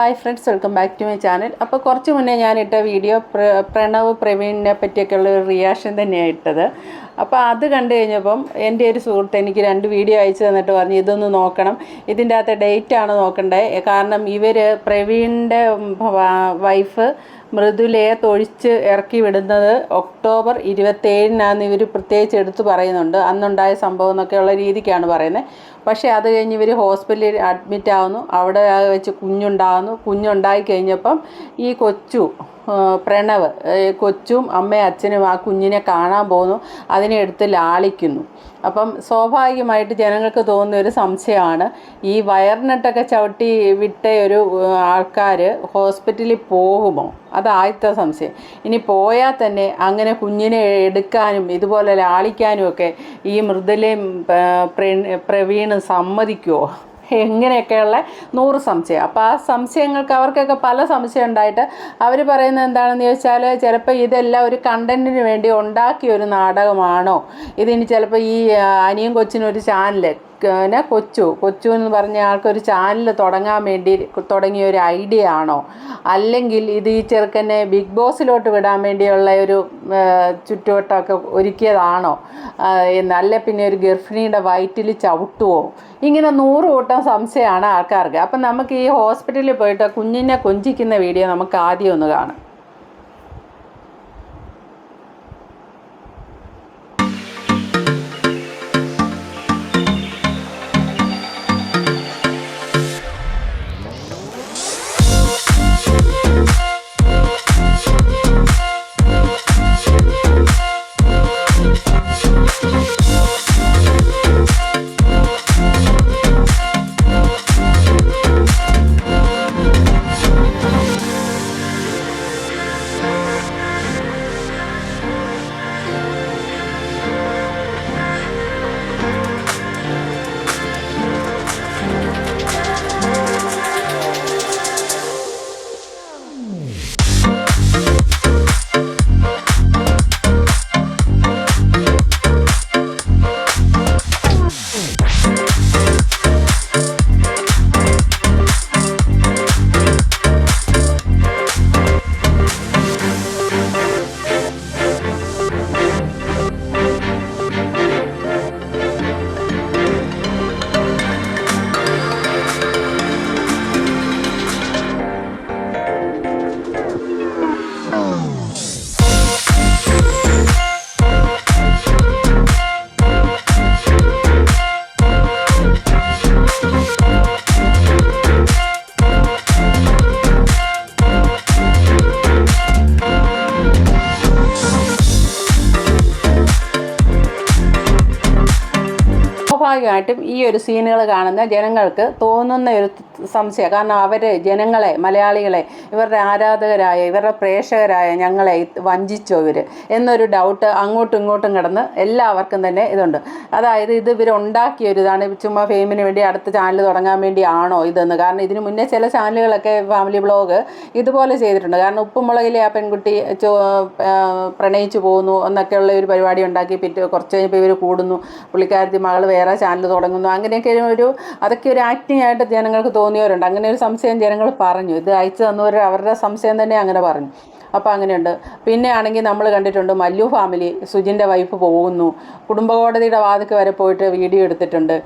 Hi friends welcome back to my channel അപ്പോൾ കുറച്ച് മുന്നേ ഞാനിട്ട വീഡിയോ പ്ര പ്രണവ് പ്രവീണിനെ പറ്റിയൊക്കെയുള്ള ഒരു റിയാക്ഷൻ തന്നെയാണ് ഇട്ടത്. അപ്പോൾ അത് കണ്ടു കഴിഞ്ഞപ്പം എന്റെ ഒരു സുഹൃത്ത് എനിക്ക് രണ്ട് വീഡിയോ അയച്ചു തന്നിട്ട് പറഞ്ഞു ഇതൊന്ന് നോക്കണം. ഇതിന്റെ അകത്തെ ഡേറ്റാണ് നോക്കണ്ടേ. കാരണം ഇവർ പ്രവീണിന്റെ വൈഫ് മൃദുലയെ തൊഴിച്ച് ഇറക്കി വിടുന്നത് ഒക്ടോബർ ഇരുപത്തേഴിനാന്ന് ഇവർ പ്രത്യേകിച്ച് എടുത്തു പറയുന്നുണ്ട്. അന്നുണ്ടായ സംഭവം എന്നൊക്കെയുള്ള രീതിക്കാണ് പറയുന്നത്. പക്ഷേ അത് കഴിഞ്ഞ് ഇവർ ഹോസ്പിറ്റലിൽ അഡ്മിറ്റ് ആവുന്നു അവിടെ വെച്ച് കുഞ്ഞുണ്ടാകുന്നു കുഞ്ഞുണ്ടായി കഴിഞ്ഞപ്പം ഈ കൊച്ചു പ്രണവ് കൊച്ചും അമ്മയും അച്ഛനും ആ കുഞ്ഞിനെ കാണാൻ പോകുന്നു. അതിനെ എടുത്ത് ലാളിക്കുന്നു. അപ്പം സ്വാഭാവികമായിട്ട് ജനങ്ങൾക്ക് തോന്നുന്ന ഒരു സംശയമാണ്. ഈ വയറിനിട്ടൊക്കെ ചവിട്ടി വിട്ട ഒരു ആൾക്കാർ ഹോസ്പിറ്റലിൽ പോകുമോ? അതായത്തെ സംശയം. ഇനി പോയാൽ തന്നെ അങ്ങനെ കുഞ്ഞിനെ എടുക്കാനും ഇതുപോലെ ലാളിക്കാനും ഒക്കെ ഈ മൃദുലയും പ്രവീണും സമ്മതിക്കുമോ എങ്ങനെയൊക്കെയുള്ള നൂറ് സംശയം. അപ്പോൾ ആ സംശയങ്ങൾക്ക് അവർക്കൊക്കെ പല സംശയം ഉണ്ടായിട്ട് അവർ പറയുന്നത് എന്താണെന്ന് ചോദിച്ചാൽ ചിലപ്പോൾ ഇതെല്ലാം ഒരു കണ്ടന്റിന് വേണ്ടി ഉണ്ടാക്കിയ ഒരു നാടകമാണോ? ഇതിന് ചിലപ്പോൾ ഈ അനിയും കൊച്ചിനൊരു ചാനൽ പിന്നെ കൊച്ചു കൊച്ചു എന്ന് പറഞ്ഞ ആൾക്കൊരു ചാനൽ തുടങ്ങാൻ വേണ്ടി തുടങ്ങിയ ഒരു ഐഡിയ ആണോ? അല്ലെങ്കിൽ ഇത് ഈ ചെറുക്കനെ ബിഗ് ബോസിലോട്ട് വിടാൻ വേണ്ടിയുള്ള ഒരു ചുറ്റുവട്ടമൊക്കെ ഒരുക്കിയതാണോ? എന്നല്ല പിന്നെ ഒരു ഗർഭിണിയുടെ വയറ്റിൽ ചവിട്ടുവോ? ഇങ്ങനെ നൂറ് കൂട്ടം സംശയമാണ് ആൾക്കാർക്ക്. അപ്പം നമുക്ക് ഈ ഹോസ്പിറ്റലിൽ പോയിട്ട് കുഞ്ഞിനെ കൊഞ്ചിക്കുന്ന വീഡിയോ നമുക്ക് ആദ്യം ഒന്ന് കാണാം. സ്വാഭാവികമായിട്ടും ഈ ഒരു സീനുകൾ കാണുന്ന ജനങ്ങൾക്ക് തോന്നുന്ന ഒരു സംശയം. കാരണം അവർ ജനങ്ങളെ മലയാളികളെ ഇവരുടെ ആരാധകരായ ഇവരുടെ പ്രേക്ഷകരായ ഞങ്ങളെ വഞ്ചിച്ചോ ഇവർ എന്നൊരു ഡൗട്ട് അങ്ങോട്ടും ഇങ്ങോട്ടും കിടന്ന് എല്ലാവർക്കും തന്നെ ഇതുണ്ട്. അതായത് ഇത് ഇതാണ്. ചുമ്മാ ഫെയിമിന് വേണ്ടി അടുത്ത ചാനൽ തുടങ്ങാൻ വേണ്ടിയാണോ ഇതെന്ന്. കാരണം ഇതിന് മുന്നേ ചില ചാനലുകളൊക്കെ ഫാമിലി ബ്ലോഗ് ഇതുപോലെ ചെയ്തിട്ടുണ്ട്. കാരണം ഉപ്പുമുളകിലെ ആ പെൺകുട്ടി പ്രണയിച്ചു പോകുന്നു എന്നൊക്കെയുള്ള ഒരു പരിപാടി ഉണ്ടാക്കി പിറ്റേ കുറച്ച് കഴിഞ്ഞപ്പോൾ ഇവർ കൂടുന്നു. പുള്ളിക്കാരത്തി മകൾ വേറെ ചാനൽ തുടങ്ങുന്നു. അങ്ങനെയൊക്കെ ഒരു അതൊക്കെ ഒരു ആക്ടിങ് ആയിട്ട് ജനങ്ങൾക്ക് തോന്നിയവരുണ്ട്. അങ്ങനെ ഒരു സംശയം ജനങ്ങൾ പറഞ്ഞു. ഇത് അയച്ചു തന്നവർ അവരുടെ സംശയം തന്നെ അങ്ങനെ പറഞ്ഞു. അപ്പോൾ അങ്ങനെയുണ്ട്. പിന്നെ ആണെങ്കിൽ നമ്മൾ കണ്ടിട്ടുണ്ട് മല്ലു ഫാമിലി സുജിന്റെ വൈഫ് പോകുന്നു. കുടുംബ കോടതിയുടെ വാതിക്ക് വരെ പോയിട്ട് വീഡിയോ എടുത്തിട്ടുണ്ട്.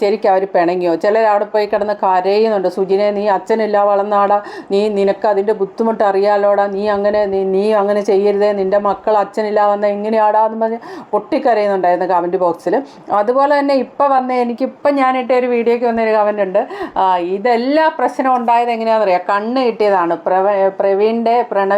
ശരിക്കും അവർ പിണങ്ങിയോ? ചിലർ അവിടെ പോയി കിടന്ന് കരയുന്നുണ്ട്. സുജിനെ നീ അച്ഛനില്ല വളർന്നാടാ. നീ നിനക്ക് അതിന്റെ ബുദ്ധിമുട്ട് അറിയാലോടാ. നീ അങ്ങനെ നീ അങ്ങനെ ചെയ്യരുതേ. നിന്റെ മക്കൾ അച്ഛനില്ല വന്ന എങ്ങനെയാടാന്ന് പറഞ്ഞ് പൊട്ടിക്കരയുന്നുണ്ടായിരുന്നു കമന്റ് ബോക്സിൽ അതുപോലെ തന്നെ ഇപ്പം വന്ന എനിക്കിപ്പം ഞാനിട്ട ഒരു വീഡിയോയ്ക്ക് വന്നൊരു കമന്റ് ഉണ്ട്. ഇതെല്ലാ പ്രശ്നം ഉണ്ടായത് എങ്ങനെയാണെന്നറിയാം? കണ്ണ് കിട്ടിയതാണ്. പ്രവ പ്രവീണിന്റെ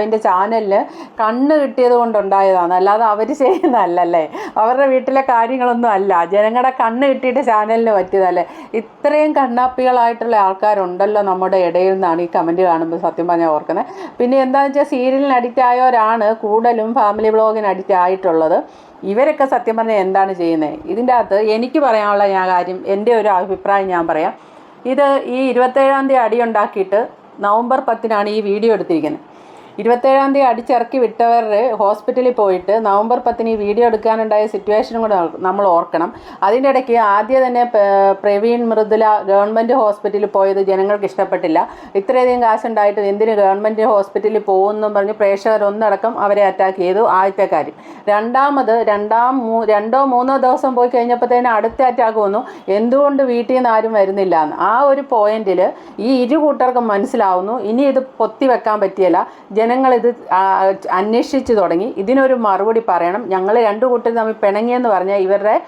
പ്രണവിന്റെ ചാനലിൽ കണ്ണ് കിട്ടിയത് കൊണ്ടുണ്ടായതാണ്. അല്ലാതെ അവർ ചെയ്യുന്നതല്ലല്ലേ? അവരുടെ വീട്ടിലെ കാര്യങ്ങളൊന്നും അല്ല. ജനങ്ങളുടെ കണ്ണ് കിട്ടിയിട്ട് ചാനലിന് പറ്റിയതല്ലേ? ഇത്രയും കണ്ണാപ്പികളായിട്ടുള്ള ആൾക്കാരുണ്ടല്ലോ നമ്മുടെ ഇടയിൽ നിന്നാണ് ഈ കമന്റ് കാണുമ്പോൾ സത്യം പറഞ്ഞാൽ ഓർക്കുന്നത്. പിന്നെ എന്താണെന്ന് വെച്ചാൽ സീരിയലിന് അഡിക്റ്റ് ആയവരാണ് കൂടുതലും ഫാമിലി ബ്ലോഗിന് അഡിക്റ്റ് ആയിട്ടുള്ളത്. ഇവരൊക്കെ സത്യം പറഞ്ഞാൽ എന്താണ് ചെയ്യുന്നത്? ഇതിന്റെ അകത്ത് എനിക്ക് പറയാനുള്ള ഞാൻ കാര്യം എന്റെ ഒരു അഭിപ്രായം ഞാൻ പറയാം. ഇത് ഈ ഇരുപത്തേഴാം തീയതി അടി ഉണ്ടാക്കിയിട്ട് നവംബർ പത്തിനാണ് ഈ വീഡിയോ എടുത്തിരിക്കുന്നത്. ഇരുപത്തേഴാം തീയതി അടിച്ചിറക്കി വിട്ടവർ ഹോസ്പിറ്റലിൽ പോയിട്ട് നവംബർ പത്തിന് ഈ വീഡിയോ എടുക്കാനുണ്ടായ സിറ്റുവേഷനും കൂടെ നമ്മൾ ഓർക്കണം. അതിന്റെ ഇടയ്ക്ക് ആദ്യം തന്നെ പ്രവീൺ മൃദുല ഗവൺമെന്റ് ഹോസ്പിറ്റലിൽ പോയത് ജനങ്ങൾക്ക് ഇഷ്ടപ്പെട്ടില്ല. ഇത്രയധികം കാശുണ്ടായിട്ട് എന്തിന് ഗവൺമെന്റ് ഹോസ്പിറ്റലിൽ പോകുമെന്നും പറഞ്ഞ് പ്രേക്ഷകർ ഒന്നടക്കം അവരെ അറ്റാക്ക് ചെയ്തു. ആദ്യത്തെ കാര്യം. രണ്ടാമത് രണ്ടാം മൂ രണ്ടോ മൂന്നോ ദിവസം പോയി കഴിഞ്ഞപ്പോഴത്തേനും അടുത്ത അറ്റാക്ക് വന്നു. എന്തുകൊണ്ട് വീട്ടിൽ നിന്ന് ആരും വരുന്നില്ല എന്ന്. ആ ഒരു പോയിന്റിൽ ഈ ഇരു കൂട്ടർക്കും മനസ്സിലാവുന്നു. ഇനി ഇത് പൊത്തി വെക്കാൻ പറ്റിയല്ല ആ, അന്വേഷിച്ച് തുടങ്ങി. ഇതിനൊരു മറുപടി പറയണം. ഞങ്ങൾ രണ്ടു കൂട്ടരും തമ്മിൽ പിണങ്ങിയെന്ന് പറഞ്ഞാൽ ഇവരുടെ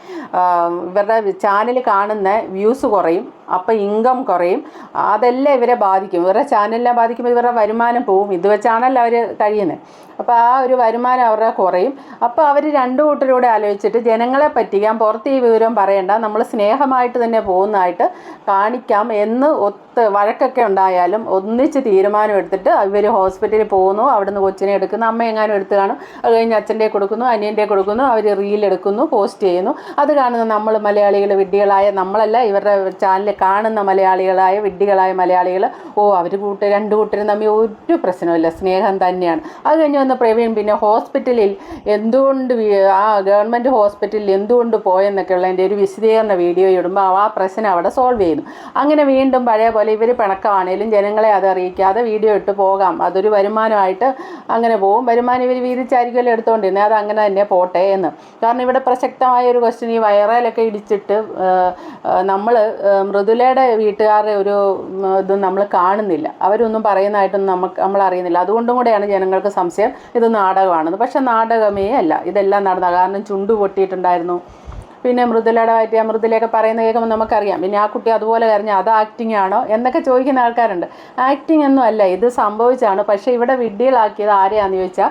ഇവരുടെ ചാനൽ കാണുന്ന വ്യൂസ് കുറയും. അപ്പോൾ ഇൻകം കുറയും. അതെല്ലാം ഇവരെ ബാധിക്കും. ഇവരുടെ ചാനലിനെ ബാധിക്കുമ്പോൾ ഇവരുടെ വരുമാനം പോവും. ഇത് വെച്ചാണല്ലോ അവർ കഴിയുന്നത് അപ്പോൾ ആ ഒരു വരുമാനം അവരുടെ കുറയും. അപ്പോൾ അവർ രണ്ടു കൂട്ടരൂടെ ആലോചിച്ചിട്ട് ജനങ്ങളെ പറ്റിക്കാൻ പുറത്ത് ഈ വിവരം പറയണ്ട. നമ്മൾ സ്നേഹമായിട്ട് തന്നെ പോകുന്നതായിട്ട് കാണിക്കാം എന്ന് ഒത്ത് വഴക്കൊക്കെ ഉണ്ടായാലും ഒന്നിച്ച് തീരുമാനം എടുത്തിട്ട് ഇവർ ഹോസ്പിറ്റലിൽ പോകുന്നു. അവിടുന്ന് കൊച്ചിനെ എടുക്കുന്നു. അമ്മ എങ്ങാനും എടുത്ത് കാണും. അത് കഴിഞ്ഞ് അച്ഛന്റെ കൊടുക്കുന്നു അനിയന്റെ കൊടുക്കുന്നു അവർ റീൽ എടുക്കുന്നു പോസ്റ്റ് ചെയ്യുന്നു. അത് കാണുന്ന നമ്മൾ മലയാളികൾ വിഡ്ഢികളായ നമ്മളല്ല ഇവരുടെ ചാനൽ കാണുന്ന മലയാളികളായ വിഡ്ഢികളായ മലയാളികൾ ഓ അവർ കൂട്ട് രണ്ട് കൂട്ടരും തമ്മിൽ ഒരു പ്രശ്നമില്ല സ്നേഹം തന്നെയാണ്. അത് കഴിഞ്ഞ് വന്ന പ്രവീൺ പിന്നെ ഹോസ്പിറ്റലിൽ എന്തുകൊണ്ട് ആ ഗവൺമെന്റ് ഹോസ്പിറ്റലിൽ എന്തുകൊണ്ട് പോയെന്നൊക്കെ എന്റെ ഒരു വിശദീകരണ വീഡിയോ ഇടുമ്പോൾ ആ പ്രശ്നം അവിടെ സോൾവ് ചെയ്യുന്നു. അങ്ങനെ വീണ്ടും പഴയ പോലെ ഇവർ പിണക്കമാണേലും ജനങ്ങളെ അത് അറിയിക്കാതെ വീഡിയോ ഇട്ട് പോകാം. അതൊരു വരുമാനമായിട്ട് അങ്ങനെ പോകും വരുമാനം ഇവർ വീതിച്ചായിരിക്കുമല്ലോ എടുത്തുകൊണ്ടിരുന്നത് അത് അങ്ങനെ തന്നെ പോട്ടെ എന്ന്. കാരണം ഇവിടെ പ്രസക്തമായ ഒരു ക്വസ്റ്റ്യൻ ഈ വയറലൊക്കെ ഇടിച്ചിട്ട് നമ്മൾ മൃദുലയുടെ വീട്ടുകാരുടെ ഒരു ഇത് നമ്മൾ കാണുന്നില്ല. അവരൊന്നും പറയുന്നതായിട്ടൊന്നും നമുക്ക് നമ്മൾ അറിയുന്നില്ല. അതുകൊണ്ടും കൂടെയാണ് ജനങ്ങൾക്ക് സംശയം. ഇത് നാടകമാണെന്ന്. പക്ഷെ നാടകമേ അല്ല ഇതെല്ലാം നടന്ന കാരണം ചുണ്ടു പൊട്ടിയിട്ടുണ്ടായിരുന്നു. പിന്നെ മൃദുലയുടെ പറ്റി മൃദുലയൊക്കെ പറയുന്നത് കേൾക്കുമ്പോൾ നമുക്കറിയാം. പിന്നെ ആ കുട്ടി അതുപോലെ കരഞ്ഞ അത് ആക്ടിങ് ആണോ? എന്നൊക്കെ ചോദിക്കുന്ന ആൾക്കാരുണ്ട്. ആക്ടിങ് ഒന്നും അല്ല. ഇത് സംഭവിച്ചാണ്. പക്ഷേ ഇവിടെ വിഡ്ഢികളാക്കിയത് ആരെയാണെന്ന് ചോദിച്ചാൽ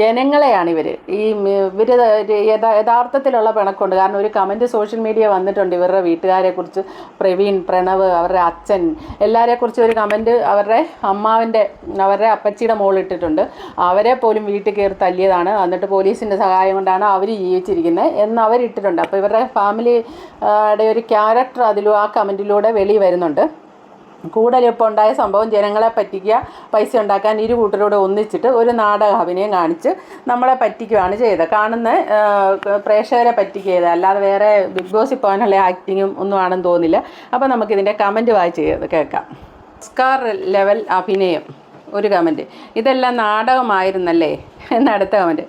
ജനങ്ങളെയാണ് ഇവർ ഈ ഇവർ യഥാർത്ഥത്തിലുള്ള പിണക്കുണ്ട് കാരണം ഒരു കമന്റ് സോഷ്യൽ മീഡിയ വന്നിട്ടുണ്ട് ഇവരുടെ വീട്ടുകാരെ കുറിച്ച് പ്രവീൺ പ്രണവ് അവരുടെ അച്ഛൻ. എല്ലാവരെ കുറിച്ച് ഒരു കമന്റ് അവരുടെ അമ്മാവിന്റെ അവരുടെ അപ്പച്ചിയുടെ മോൾ ഇട്ടിട്ടുണ്ട്. അവരെ പോലും വീട്ടിൽ കയറി തല്ലിയതാണ്. എന്നിട്ട് പോലീസിന്റെ സഹായം കൊണ്ടാണ് അവർ ജീവിച്ചിരിക്കുന്നത്. എന്ന് അവരിട്ടിട്ടുണ്ട്. അപ്പോൾ ഇവരുടെ ഫാമിലിയുടെ ഒരു ക്യാരക്ടർ അതിലും ആ കമന്റിലൂടെ വെളി വരുന്നുണ്ട്. കൂടുതൽ ഇപ്പോൾ ഉണ്ടായ സംഭവം ജനങ്ങളെ പറ്റിക്കുക പൈസ ഉണ്ടാക്കാൻ ഇരു കൂട്ടരോട് ഒന്നിച്ചിട്ട് ഒരു നാടക അഭിനയം കാണിച്ച് നമ്മളെ പറ്റിക്കുകയാണ് ചെയ്തത്. കാണുന്ന പ്രേക്ഷകരെ പറ്റിക്കുക അല്ലാതെ വേറെ ബിഗ് ബോസിൽ പോകാനുള്ള ആക്ടിങ്ങും ഒന്നും ആണെന്ന് തോന്നില്ല. അപ്പോൾ നമുക്കിതിന്റെ കമന്റ് വായിച്ച് കേൾക്കാം. സ്കാർ ലെവൽ അഭിനയം. ഒരു കമന്റ് ഇതെല്ലാം നാടകമായിരുന്നല്ലേ? എന്നടുത്ത കമന്റ്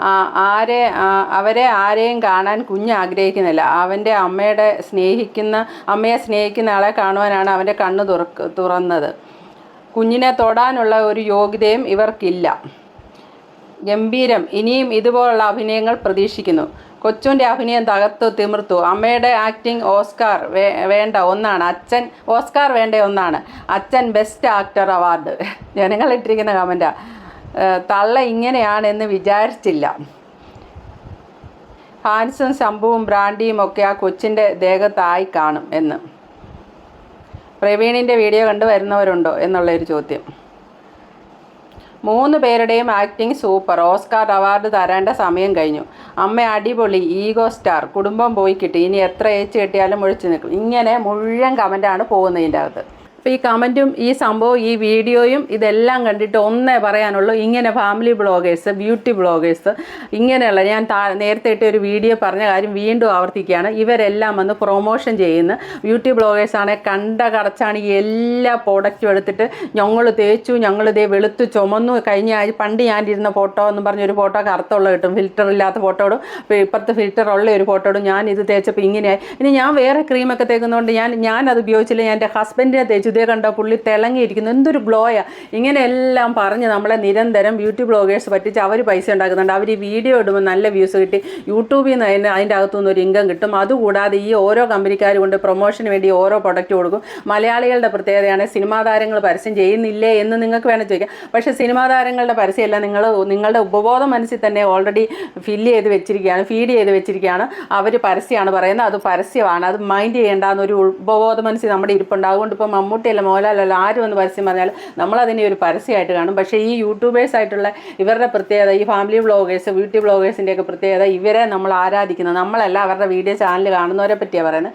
ആരെ അവരെ ആരെയും കാണാൻ കുഞ്ഞ് ആഗ്രഹിക്കുന്നില്ല അവന്റെ അമ്മയുടെ സ്നേഹിക്കുന്ന അമ്മയെ സ്നേഹിക്കുന്ന ആളെ കാണുവാനാണ് അവന്റെ കണ്ണ് തുറന്നത്. കുഞ്ഞിനെ തൊടാനുള്ള ഒരു യോഗ്യതയും ഇവർക്കില്ല. ഗംഭീരം. ഇനിയും ഇതുപോലുള്ള അഭിനയങ്ങൾ പ്രതീക്ഷിക്കുന്നു. കൊച്ചുന്റെ അഭിനയം തകർത്തു തിമിർത്തു. അമ്മയുടെ ആക്ടിങ് ഓസ്കാർ വേണ്ട ഒന്നാണ്. അച്ഛൻ ഓസ്കാർ വേണ്ട ഒന്നാണ്. അച്ഛൻ ബെസ്റ്റ് ആക്ടർ അവാർഡ്. ജനങ്ങൾ ഇട്ടിരിക്കുന്ന കമന്റാ തള്ള ഇങ്ങനെയാണെന്ന് വിചാരിച്ചില്ല. ഹാൻസും ശംഭുവും ബ്രാൻഡിയും ഒക്കെ ആ കൊച്ചിന്റെ ദേഹത്തായി കാണും എന്ന്. പ്രവീണിന്റെ വീഡിയോ കണ്ടു വരുന്നവരുണ്ടോ എന്നുള്ളൊരു ചോദ്യം. മൂന്ന് പേരുടെയും ആക്ടിങ് സൂപ്പർ ഓസ്കാർ അവാർഡ് തരേണ്ട സമയം കഴിഞ്ഞു. അമ്മ അടിപൊളി ഈഗോ സ്റ്റാർ കുടുംബം പോയി കിട്ടി. ഇനി എത്ര ഏച്ച് കിട്ടിയാലും മുഴിച്ചു നിൽക്കും. ഇങ്ങനെ മുഴുവൻ കമന്റാണ് പോകുന്നതിന്റെ അകത്ത്. അപ്പോൾ ഈ കമന്റും ഈ സംഭവം ഈ വീഡിയോയും ഇതെല്ലാം കണ്ടിട്ട് ഒന്നേ പറയാനുള്ളൂ. ഇങ്ങനെ ഫാമിലി ബ്ലോഗേഴ്സ് ബ്യൂട്ടി ബ്ലോഗേഴ്സ് ഇങ്ങനെയുള്ള ഞാൻ നേരത്തെ ഇട്ട ഒരു വീഡിയോ പറഞ്ഞ കാര്യം വീണ്ടും ആവർത്തിക്കുകയാണ്. ഇവരെല്ലാം വന്ന് പ്രൊമോഷൻ ചെയ്യുന്ന ബ്യൂട്ടി ബ്ലോഗേഴ്സാണ്. കണ്ട കടച്ചാണ് എല്ലാ പ്രോഡക്റ്റും എടുത്തിട്ട് ഞങ്ങൾ തേച്ചു ഞങ്ങൾ ഇതേ വെളുത്ത് ചുമന്നു. കഴിഞ്ഞ പണ്ട് ഞാൻ ഇരുന്ന ഫോട്ടോ എന്ന് പറഞ്ഞൊരു ഫോട്ടോ കറുത്തുള്ള കിട്ടും. ഫിൽറ്റർ ഇല്ലാത്ത ഫോട്ടോടും ഇപ്പോൾ ഇപ്പുറത്ത് ഫിൽറ്റർ ഉള്ള ഒരു ഫോട്ടോടും ഞാൻ ഇത് തേച്ചപ്പോൾ ഇങ്ങനെയായി ഇനി ഞാൻ വേറെ ക്രീമൊക്കെ തേക്കുന്നതുകൊണ്ട് ഞാൻ ഞാൻ അത് ഉപയോഗിച്ചില്ല. ഞാൻ എന്റെ ഹസ്ബൻഡിനെ തേച്ചു ഇതേ കണ്ട പുള്ളി തിളങ്ങിയിരിക്കുന്നു. എന്തൊരു ഗ്ലോയാ. ഇങ്ങനെയെല്ലാം പറഞ്ഞ് നമ്മളെ നിരന്തരം ബ്യൂട്ടി ബ്ലോഗേഴ്സ് പറ്റിച്ച് അവർ പൈസ ഉണ്ടാക്കുന്നുണ്ട്. അവർ ഈ വീഡിയോ ഇടുമ്പോൾ നല്ല വ്യൂസ് കിട്ടി. യൂട്യൂബിൽ നിന്ന് അതിന് അതിന്റെ അകത്തുനിന്ന് ഒരു ഇൻകം കിട്ടും. അതുകൂടാതെ ഈ ഓരോ കമ്പനിക്കാർ കൊണ്ട് പ്രൊമോഷന് വേണ്ടി ഓരോ പ്രൊഡക്റ്റ് കൊടുക്കും. മലയാളികളുടെ പ്രത്യേകതയാണ് സിനിമാ താരങ്ങൾ പരസ്യം ചെയ്യുന്നില്ലേ എന്ന് നിങ്ങൾക്ക് വേണം ചോദിക്കാം. പക്ഷേ സിനിമാ താരങ്ങളുടെ പരസ്യമല്ല നിങ്ങൾ നിങ്ങളുടെ ഉപബോധ മനസ്സിൽ തന്നെ ഓൾറെഡി ഫില്ല് ചെയ്ത് വെച്ചിരിക്കുകയാണ് ഫീഡ് ചെയ്ത് വെച്ചിരിക്കുകയാണ്. അവർ പരസ്യമാണ് പറയുന്നത്. അത് പരസ്യമാണ്. അത് മൈൻഡ് ചെയ്യേണ്ട എന്നൊരു ഉപബോധ മനസ്സിൽ നമ്മുടെ ഇരിപ്പുണ്ട്. അതുകൊണ്ട് ഇപ്പോൾ മമ്മൂട്ടി മമ്മൂട്ടിയല്ല മോഹൻലാലല്ല ആരും ഒന്ന് പരസ്യം പറഞ്ഞാൽ നമ്മളതിനെ ഒരു പരസ്യമായിട്ട് കാണും. പക്ഷേ ഈ യൂട്യൂബേഴ്സ് ആയിട്ടുള്ള ഇവരുടെ പ്രത്യേകത ഈ ഫാമിലി വ്ളോഗേഴ്സ് ബ്യൂട്ടി വ്ളോഗേഴ്സിന്റെയൊക്കെ പ്രത്യേകത ഇവരെ നമ്മൾ ആരാധിക്കുന്നത് നമ്മളല്ല അവരുടെ വീഡിയോ ചാനൽ കാണുന്നവരെ പറ്റിയാണ് പറയുന്നത്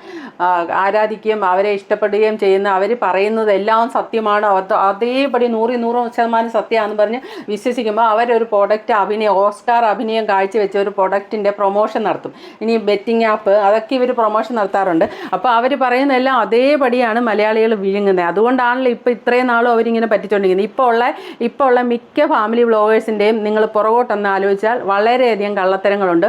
ആരാധിക്കുകയും അവരെ ഇഷ്ടപ്പെടുകയും ചെയ്യുന്ന അവർ പറയുന്നത് എല്ലാം സത്യമാണ്. അതേപടി നൂറി നൂറ് ശതമാനം സത്യമാണെന്ന് പറഞ്ഞ് വിശ്വസിക്കുമ്പോൾ അവരൊരു പ്രോഡക്റ്റ് അഭിനയം ഓസ്കാർ അഭിനയം കാഴ്ചവെച്ച ഒരു പ്രൊഡക്റ്റിന്റെ പ്രൊമോഷൻ നടത്തും. ഇനി ബെറ്റിംഗ് ആപ്പ് അതൊക്കെ ഇവർ പ്രൊമോഷൻ നടത്താറുണ്ട്. അപ്പോൾ അവർ പറയുന്നതെല്ലാം അതേപടിയാണ് മലയാളികൾ വിഴുങ്ങുന്നത്. അതുകൊണ്ടാണല്ലോ ഇപ്പോൾ ഇത്രയും നാളും അവരിങ്ങനെ പറ്റിച്ചുകൊണ്ടിരിക്കുന്നത് ഇപ്പോൾ ഉള്ള ഇപ്പോൾ ഉള്ള മിക്ക ഫാമിലി വ്ളോഗേഴ്സിന്റെയും നിങ്ങൾ പുറകോട്ടൊന്ന് ആലോചിച്ചാൽ വളരെയധികം കള്ളത്തരങ്ങളുണ്ട്.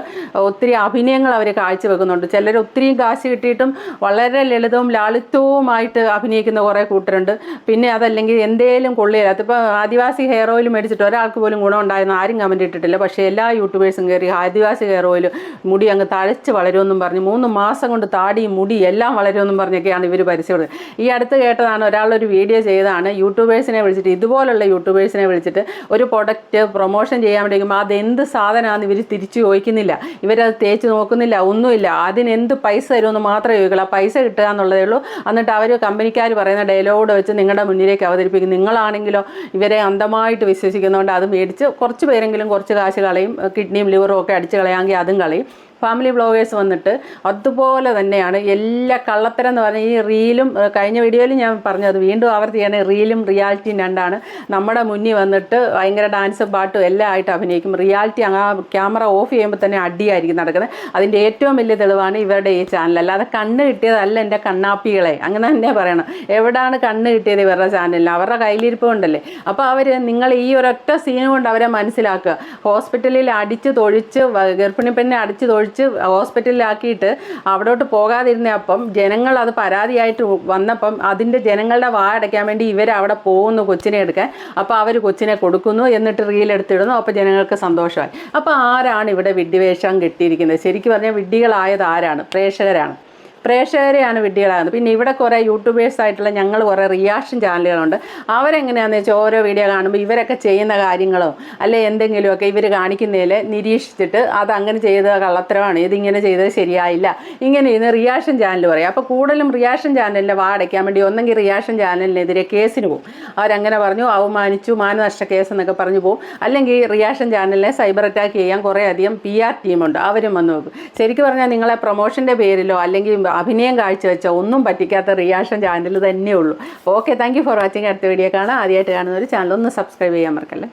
ഒത്തിരി അഭിനയങ്ങൾ അവർ കാഴ്ചവെക്കുന്നുണ്ട്. ചിലർ ഒത്തിരിയും കാശ് കിട്ടിയിട്ടും വളരെ ലളിതവും ലാളിത്യവുമായിട്ട് അഭിനയിക്കുന്ന കുറേ കൂട്ടരുണ്ട്. പിന്നെ അതല്ലെങ്കിൽ എന്തേലും കൊള്ളിയില്ല അതിപ്പോൾ ആദിവാസി ഹെയർ ഓയിൽ മേടിച്ചിട്ട് ഒരാൾക്ക് പോലും ഗുണമുണ്ടായെന്ന് ആരും കമന്റ് ഇട്ടിട്ടില്ല. പക്ഷേ എല്ലാ യൂട്യൂബേഴ്സും കയറി ആദിവാസി ഹെയർ ഓയിൽ മുടി അങ്ങ് തഴച്ച് വളരുമെന്നും പറഞ്ഞ് മൂന്ന് മാസം കൊണ്ട് താടിയും മുടി എല്ലാം വളരുമെന്നും പറഞ്ഞൊക്കെയാണ് ഇവർ പരിചയപ്പെടുന്നത് ഈ അടുത്ത് കേട്ടതാണ് ഒരാളൊരു വീഡിയോ ചെയ്താണ് യൂട്യൂബേഴ്സിനെ വിളിച്ചിട്ട് ഇതുപോലുള്ള യൂട്യൂബേഴ്സിനെ വിളിച്ചിട്ട് ഒരു പ്രൊഡക്റ്റ് പ്രൊമോഷൻ ചെയ്യാൻ വേണ്ടിക്കുമ്പോൾ അത് എന്ത് സാധനമാണെന്ന് ഇവർ തിരിച്ചു ചോദിക്കുന്നില്ല. ഇവരത് തേച്ച് നോക്കുന്നില്ല ഒന്നുമില്ല. അതിനെന്ത് പൈസ തരുമെന്ന് മാത്രമേ ചോദിക്കുള്ളൂ. ആ പൈസ കിട്ടുക എന്നുള്ളതേ ഉള്ളൂ. എന്നിട്ട് അവർ കമ്പനിക്കാർ പറയുന്ന ഡയലോഗ് വെച്ച് നിങ്ങളുടെ മുന്നിലേക്ക് അവതരിപ്പിക്കും. നിങ്ങളാണെങ്കിലോ ഇവരെ അന്ധമായിട്ട് വിശ്വസിക്കുന്നതുകൊണ്ട് അത് മേടിച്ച് കുറച്ച് പേരെങ്കിലും കുറച്ച് കാശ് കളയും കിഡ്നിയും ലിവറും ഒക്കെ അടിച്ച് കളയാമെങ്കിൽ അതും കളയും. ഫാമിലി ബ്ലോഗേഴ്സ് വന്നിട്ട് അതുപോലെ തന്നെയാണ് എല്ലാ കള്ളത്തരം എന്ന് പറഞ്ഞാൽ ഈ റീലും കഴിഞ്ഞ വീഡിയോയിൽ ഞാൻ പറഞ്ഞത് വീണ്ടും അവർ ആവർത്തിയാണ് റീലും റിയാലിറ്റിയും രണ്ടാണ്. നമ്മുടെ മുന്നിൽ വന്നിട്ട് ഭയങ്കര ഡാൻസും പാട്ടും എല്ലാം ആയിട്ട് അഭിനയിക്കും. റിയാലിറ്റി ആ ക്യാമറ ഓഫ് ചെയ്യുമ്പോൾ തന്നെ അടിയായിരിക്കും നടക്കുന്നത്. അതിന്റെ ഏറ്റവും വലിയ തെളിവാണ് ഇവരുടെ ഈ ചാനൽ അല്ലാതെ കണ്ണ് കിട്ടിയതല്ല എന്റെ കണ്ണാപ്പികളെ. അങ്ങനെ തന്നെ പറയണം. എവിടാണ് കണ്ണ് കിട്ടിയത് ഇവരുടെ ചാനലിൽ അവരുടെ കയ്യിലിരിപ്പ് കൊണ്ടല്ലേ? അപ്പോൾ അവർ നിങ്ങൾ ഈ ഒരൊറ്റ സീൻ കൊണ്ട് അവരെ മനസ്സിലാക്കുക. ഹോസ്പിറ്റലിൽ അടിച്ച് തൊഴിച്ച് ഗർഭിണി അടിച്ച് തൊഴിച്ച് ഹോസ്പിറ്റലിലാക്കിയിട്ട് അവിടോട്ട് പോകാതിരുന്ന അപ്പം ജനങ്ങൾ അത് പരാതിയായിട്ട് വന്നപ്പം അതിന്റെ ജനങ്ങളുടെ വാ അടയ്ക്കാൻ വേണ്ടി ഇവർ അവിടെ പോകുന്നു കൊച്ചിനെ എടുക്കാൻ. അപ്പോൾ അവർ കൊച്ചിനെ കൊടുക്കുന്നു എന്നിട്ട് റീൽ എടുത്തിടുന്നു. അപ്പോൾ ജനങ്ങൾക്ക് സന്തോഷമായി. അപ്പോൾ ആരാണ് ഇവിടെ വിഡ്ഢിവേഷം കിട്ടിയിരിക്കുന്നത്? ശരിക്കും പറഞ്ഞാൽ വിഡ്ഢികളായത് ആരാണ്? പ്രേക്ഷകരാണ്. പ്രേക്ഷകരെയാണ് വിഡ്ഢികളാകുന്നത്. പിന്നെ ഇവിടെ കുറേ യൂട്യൂബേഴ്സ് ആയിട്ടുള്ള ഞങ്ങൾ കുറേ റിയാക്ഷൻ ചാനലുകളുണ്ട് അവരെങ്ങനെയാണെന്ന് വെച്ചാൽ ഓരോ വീഡിയോ കാണുമ്പോൾ ഇവരൊക്കെ ചെയ്യുന്ന കാര്യങ്ങളോ അല്ലെ എന്തെങ്കിലുമൊക്കെ ഇവർ കാണിക്കുന്നതിൽ നിരീക്ഷിച്ചിട്ട് അത് അങ്ങനെ ചെയ്ത കള്ളത്തരമാണ് ഇതിങ്ങനെ ചെയ്തത് ശരിയായില്ല. ഇങ്ങനെ ഇന്ന് റിയാക്ഷൻ ചാനൽ പറയും. അപ്പോൾ കൂടുതലും റിയാക്ഷൻ ചാനലിന്റെ വാടയ്ക്കാൻ വേണ്ടി ഒന്നെങ്കിൽ റിയാക്ഷൻ ചാനലിനെതിരെ കേസിന് പോകും അവരങ്ങനെ പറഞ്ഞു അവമാനിച്ചു മാനനഷ്ട കേസ് എന്നൊക്കെ പറഞ്ഞു പോകും അല്ലെങ്കിൽ റിയാക്ഷൻ ചാനലിനെ സൈബർ അറ്റാക്ക് ചെയ്യാൻ കുറേ അധികം പി ആർ ടീമുണ്ട് അവരും വന്ന് നോക്കും. ശരിക്കും പറഞ്ഞാൽ നിങ്ങളെ പ്രൊമോഷന്റെ പേരിലോ അല്ലെങ്കിൽ അഭിനയം കാഴ്ചവെച്ച ഒന്നും പറ്റിക്കാത്ത റിയാക്ഷൻ ചാനൽ തന്നെയുള്ളൂ. ഓക്കെ താങ്ക് ഫോർ വാച്ചിങ് അടുത്ത വീഡിയോ കാണാം. ആദ്യമായിട്ട് കാണുന്ന ഒരു ചാനൽ ഒന്ന് സബ്സ്ക്രൈബ് ചെയ്യാൻ മറക്കല്ലേ?